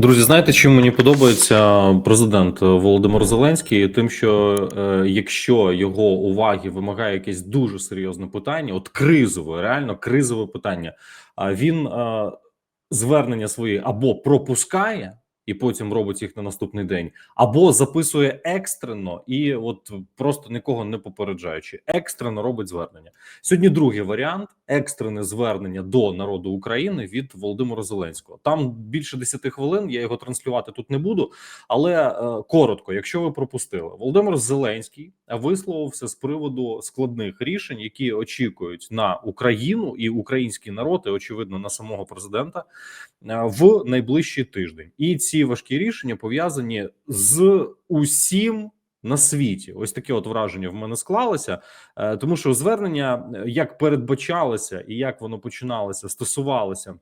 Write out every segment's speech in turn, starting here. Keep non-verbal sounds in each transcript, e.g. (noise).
Друзі, знаєте, чим мені подобається президент Володимир Зеленський? Тим, що е, якщо його уваги вимагає якесь дуже серйозне питання, от кризове, реально кризове питання, а він е, звернення свої або пропускає. І потім робить їх на наступний день, або записує екстрено і, от просто нікого не попереджаючи, екстрено робить звернення. Сьогодні другий варіант: екстрене звернення до народу України від Володимира Зеленського. Там більше 10 хвилин. Я його транслювати тут не буду, але е, коротко, якщо ви пропустили, Володимир Зеленський висловився з приводу складних рішень, які очікують на Україну і український народ, і очевидно на самого президента е, в найближчий тиждень. І ці важкі рішення пов'язані з усім на світі. Ось таке от враження в мене склалося, е, тому що звернення е, як передбачалося і як воно починалося, стосувалося.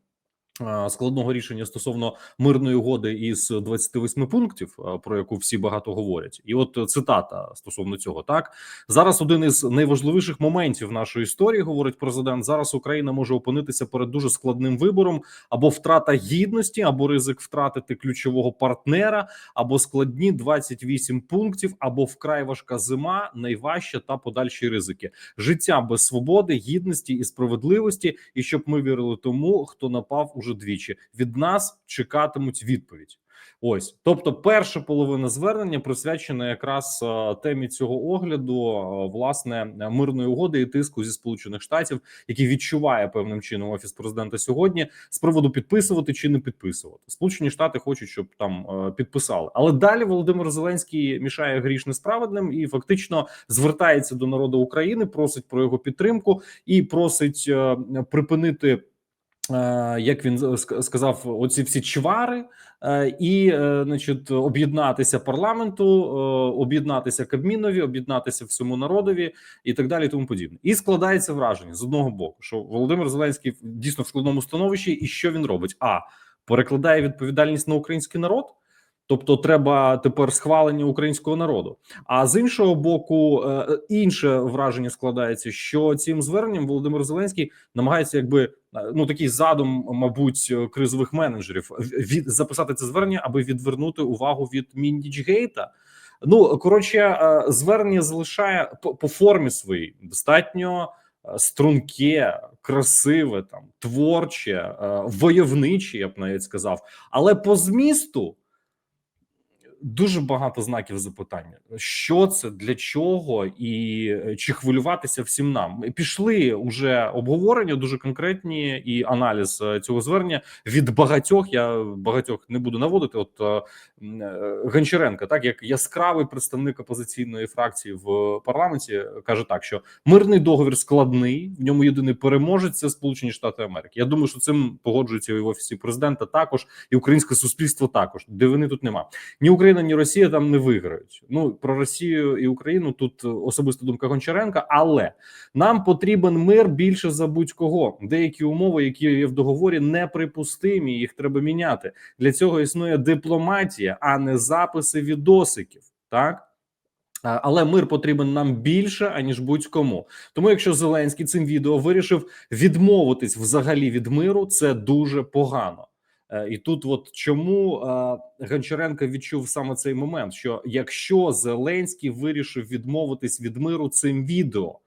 Складного рішення стосовно мирної угоди із 28 пунктів, про яку всі багато говорять, і от цитата стосовно цього, так зараз один із найважливіших моментів нашої історії, говорить президент. Зараз Україна може опинитися перед дуже складним вибором або втрата гідності, або ризик втратити ключового партнера, або складні 28 пунктів, або вкрай важка зима, найважча та подальші ризики. Життя без свободи, гідності і справедливості, і щоб ми вірили тому, хто напав уже двічі. Від нас чекатимуть відповідь. Ось, тобто, перша половина звернення присвячена якраз е, темі цього огляду, е, власне, мирної угоди і тиску зі сполучених штатів, який відчуває певним чином офіс президента сьогодні з приводу підписувати чи не підписувати. Сполучені Штати хочуть, щоб там е, підписали. Але далі Володимир Зеленський мішає гріш несправедним і фактично звертається до народу України, просить про його підтримку і просить припинити. Е, Як він сказав, оці всі чвари, е, і, е, значить, об'єднатися парламенту, об'єднатися Кабмінові, об'єднатися всьому народові і так далі, і тому подібне. І складається враження з одного боку, що Володимир Зеленський дійсно в складному становищі, і що він робить? А перекладає відповідальність на український народ. Тобто треба тепер схвалення українського народу. А з іншого боку, е, інше враження складається, що цим зверненням Володимир Зеленський намагається, якби е, ну такий задум, мабуть, кризових менеджерів від записати це звернення, аби відвернути увагу від Міндічгейта. Ну коротше, е, звернення залишає по, по формі своїй достатньо струнке, красиве, там творче, войовниче, я б навіть сказав, але по змісту дуже багато знаків запитання: що це, для чого, і е, чи хвилюватися всім нам. Пішли уже обговорення дуже конкретні і аналіз е, цього звернення від багатьох. Я багатьох не буду наводити. От е, м, Гончаренка, так як яскравий представник опозиційної фракції в парламенті, каже так, що мирний договір складний, в ньому єдиний переможець це Сполучені Штати Америки. Я думаю, що цим погоджується і в офісі президента також, і українське суспільство також. Дивини тут нема. Ні Україна, ні Росія там не виграють. Ну про Росію і Україну тут особиста думка Гончаренка, але нам потрібен мир більше за будь-кого. Деякі умови, які є в договорі, неприпустимі. Їх треба міняти. Для цього існує дипломатія, а не записи відосиків. Так. Але мир потрібен нам більше аніж будь-кому. Тому, якщо Зеленський цим відео вирішив відмовитись взагалі від миру, це дуже погано. Е, І тут, от чому е, Гончаренко відчув саме цей момент: що якщо Зеленський вирішив відмовитись від миру цим відео,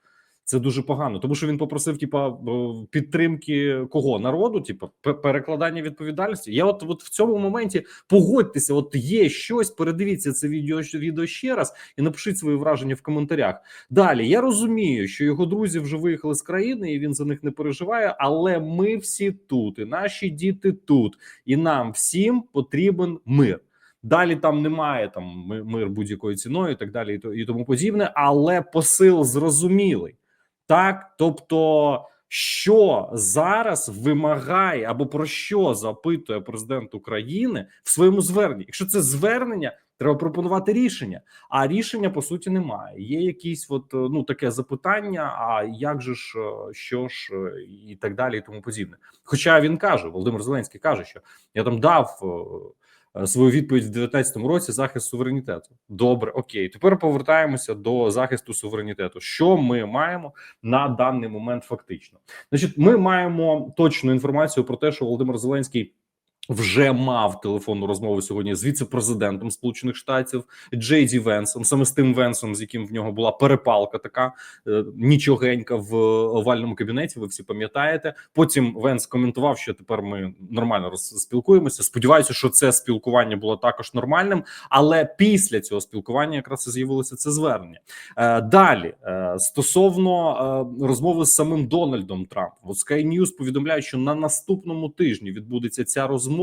це дуже погано, тому що він попросив, типа, е, підтримки кого народу, типа перекладання відповідальності. Я от, от в цьому моменті погодьтеся, от є щось. Передивіться це відео відео ще раз і напишіть свої враження в коментарях. Далі я розумію, що його друзі вже виїхали з країни, і він за них не переживає. Але ми всі тут, і наші діти тут, і нам всім потрібен мир. Далі там немає там мир будь-якою ціною, і так далі, і, то, і тому подібне. Але посил зрозумілий, так тобто. Що зараз вимагає або про що запитує президент України в своєму зверненні? Якщо це звернення, треба пропонувати рішення. А рішення по суті немає. Є якісь, от е, ну таке запитання: а як же ж е, що ж е, і так далі, і тому подібне. Хоча він каже, Володимир Зеленський каже, що я там дав свою відповідь в 19-му році захист суверенітету. Добре, окей. Тепер повертаємося до захисту суверенітету. Що ми маємо на даний момент фактично? Значить, ми маємо точну інформацію про те, що Володимир Зеленський вже мав телефонну розмову сьогодні з віце-президентом Сполучених Штатів Джей Ді Венсом, саме з тим Венсом, з яким в нього була перепалка, така е, нічогенька в овальному кабінеті. Ви всі пам'ятаєте. Потім Венс коментував, що тепер ми нормально розспілкуємося. Сподіваюся, що це спілкування було також нормальним. Але після цього спілкування якраз і з'явилося це звернення. Е, Далі е, стосовно розмови з самим Дональдом Трампом, Sky News повідомляє, що на наступному тижні відбудеться ця розмова,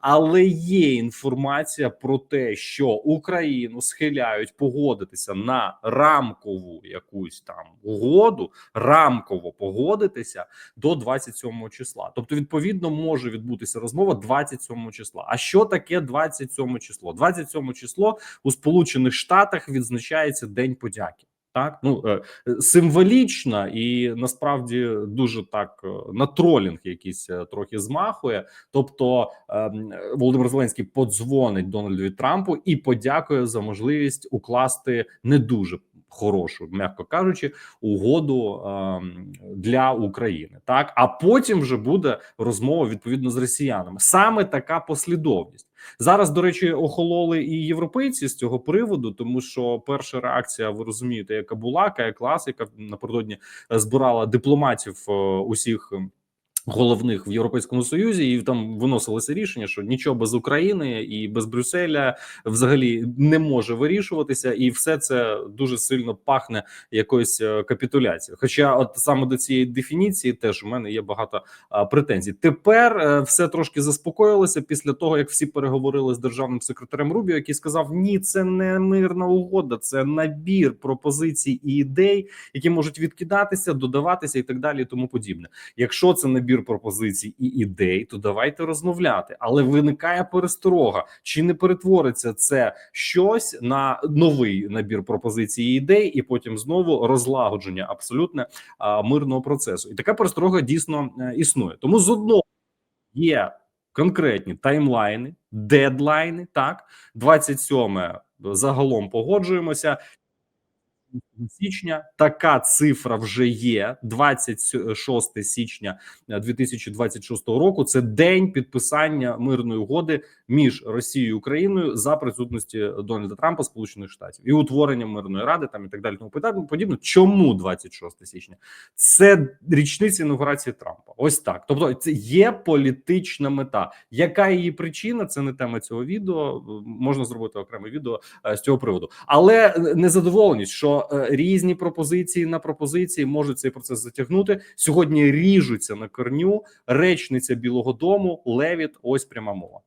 але є інформація про те, що Україну схиляють погодитися на рамкову якусь там угоду, рамково погодитися до 27 числа. Тобто, відповідно, може відбутися розмова 27 числа. А що таке 27 число? 27 число у Сполучених Штатах відзначається День подяки. Так, ну е, символічно і насправді дуже так е, на тролінг якийсь е, трохи змахує. Тобто ем, Володимир Зеленський подзвонить Дональдові Трампу і подякує за можливість укласти не дуже хорошу, м'яко кажучи, угоду для України. Так, а потім вже буде розмова відповідно з росіянами. Саме така послідовність. Зараз, до речі, охололи і європейці з цього приводу, тому що перша реакція, ви розумієте, яка була Кая Клас, яка напередодні е, збирала дипломатів е, усіх. Головних в Європейському Союзі, і там виносилося рішення, що нічого без України і без Брюсселя взагалі не може вирішуватися, і все це дуже сильно пахне якоюсь е, капітуляцією. Хоча, от саме до цієї дефініції, теж у мене є багато а, претензій. Тепер е, все трошки заспокоїлося після того, як всі переговорили з державним секретарем Рубіо, який сказав: Ні, це не мирна угода, це набір пропозицій і ідей, які можуть відкидатися, додаватися і так далі, і тому подібне. Якщо це набір пропозицій і ідей, то давайте розмовляти. Але виникає пересторога, чи не перетвориться це щось на новий набір пропозицій і ідей, і потім знову розлагодження абсолютне мирного процесу. І така пересторога дійсно е, існує. Тому з одного є конкретні таймлайни, дедлайни. Так, 27 загалом погоджуємося січня. Така цифра вже є. 26 січня 2026 року. Це день підписання мирної угоди між Росією і Україною за присутності Дональда Трампа, Сполучених Штатів і утворення мирної ради, там і так далі. Тому подібне. Чому 26 січня? Це річниця інаугурації Трампа. Ось так. Тобто, це є політична мета. Яка її причина? Це не тема цього відео. Можна зробити окреме відео е, з цього приводу, але е, незадоволеність, що е, різні пропозиції на пропозиції можуть цей процес затягнути. Сьогодні ріжуться на корню речниця Білого Дому Левіт. Ось пряма мова.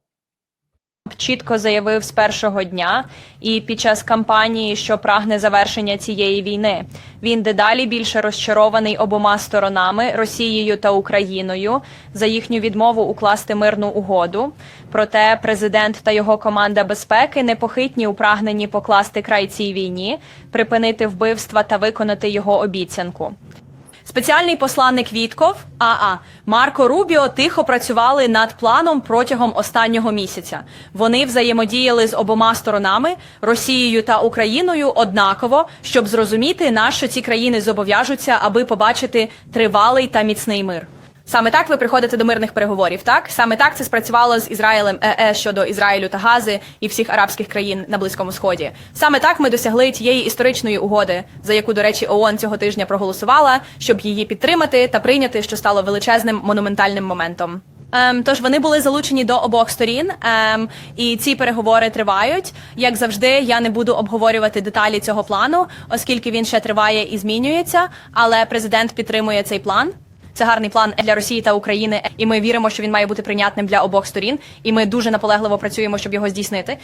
Чітко заявив з першого дня і під час кампанії, що прагне завершення цієї війни. Він дедалі більше розчарований обома сторонами Росією та Україною за їхню відмову укласти мирну угоду. Проте президент та його команда безпеки непохитні у прагненні покласти край цій війні, припинити вбивства та виконати його обіцянку. Спеціальний посланник Вітков АА Марко Рубіо тихо працювали над планом протягом останнього місяця. Вони взаємодіяли з обома сторонами Росією та Україною однаково, щоб зрозуміти, на що ці країни зобов'яжуться, аби побачити тривалий та міцний мир. Саме так ви приходите до мирних переговорів. Так саме так це спрацювало з Ізраїлем ЕЕ щодо Ізраїлю та Гази і всіх арабських країн на близькому сході. Саме так ми досягли тієї історичної угоди, за яку, до речі, ООН цього тижня проголосувала, щоб її підтримати та прийняти, що стало величезним монументальним моментом. Ем, тож вони були залучені до обох сторін, ем, і ці переговори тривають. Як завжди, я не буду обговорювати деталі цього плану, оскільки він ще триває і змінюється. Але президент підтримує цей план. Це гарний план для Росії та України, і ми віримо, що він має бути прийнятним для обох сторін. І ми дуже наполегливо працюємо, щоб його здійснити.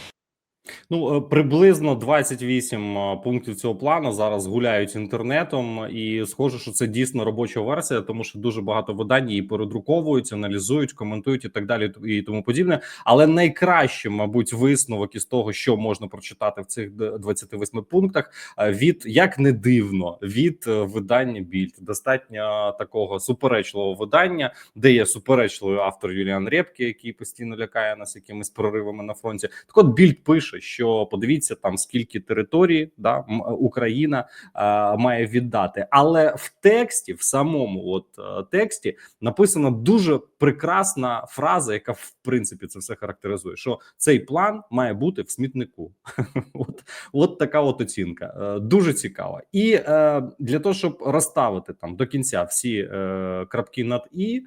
Ну е, приблизно 28 е, пунктів цього плану зараз гуляють інтернетом, і схоже, що це дійсно робоча версія, тому що дуже багато видань її передруковують, аналізують, коментують і так далі, і тому подібне. Але найкраще, мабуть, висновок із того, що можна прочитати в цих д- 28 пунктах, е, від як не дивно, від видання Більд достатньо такого суперечливого видання, де є суперечливий автор Юліан Рєпке, який постійно лякає нас якимись проривами на фронті. Так от Більд пише, що подивіться там скільки території да Україна е, має віддати, але в тексті, в самому от е, тексті, написана дуже прекрасна фраза, яка в принципі це все характеризує. Що цей план має бути в смітнику. (laughs) От, от така от оцінка. Е, Дуже цікава. І е, для того, щоб розставити там до кінця всі е, крапки над і.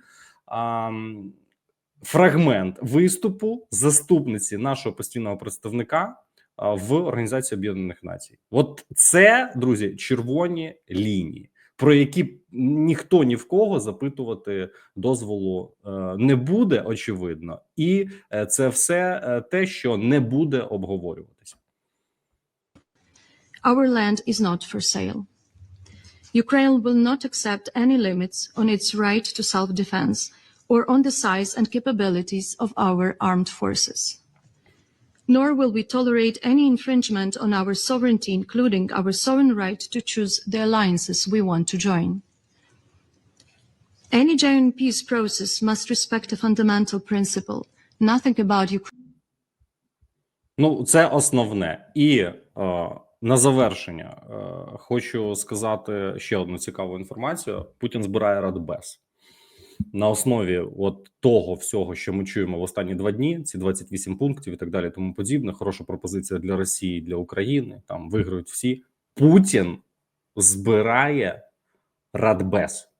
А, м, Фрагмент виступу заступниці нашого постійного представника в Організації Об'єднаних Націй. От це, друзі, червоні лінії, про які ніхто ні в кого запитувати дозволу е, не буде, очевидно, і е, це все е, те, що не буде обговорюватися. Our land is not for sale. Ukraine will not accept any limits on its right to self-defense or on the size and capabilities of our armed forces. Nor will we tolerate any infringement on our sovereignty, including our sovereign right to choose the alliances we want to join. Any genuine peace process must respect a fundamental principle. Nothing about Ukraine. Ну, це основне. І е, на завершення е, хочу сказати ще одну цікаву інформацію: Путін збирає Радбез. На основі от того всього, що ми чуємо в останні два дні, ці 28 пунктів і так далі, тому подібне. Хороша пропозиція для Росії, для України. Там виграють всі. Путін збирає Радбез.